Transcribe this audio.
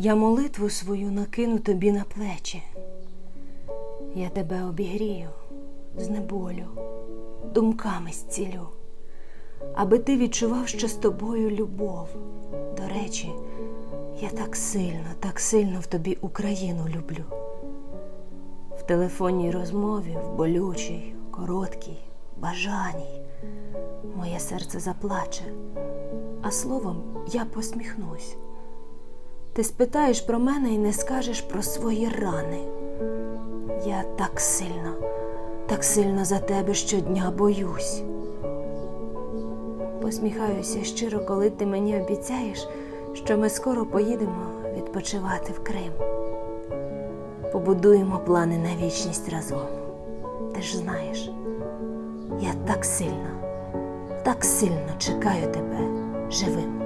Я молитву свою накину тобі на плечі. Я тебе обігрію, знеболю, думками зцілю, аби ти відчував, що з тобою любов. До речі, я так сильно, так сильно в тобі Україну люблю. В телефонній розмові, в болючій, короткій, бажаній, моє серце заплаче, а словом я посміхнусь. Ти спитаєш про мене і не скажеш про свої рани. Я так сильно, так сильно за тебе щодня боюсь. Посміхаюся щиро, коли ти мені обіцяєш, що ми скоро поїдемо відпочивати в Крим. Побудуємо плани на вічність разом. Ти ж знаєш, я так сильно, так сильно чекаю тебе живим.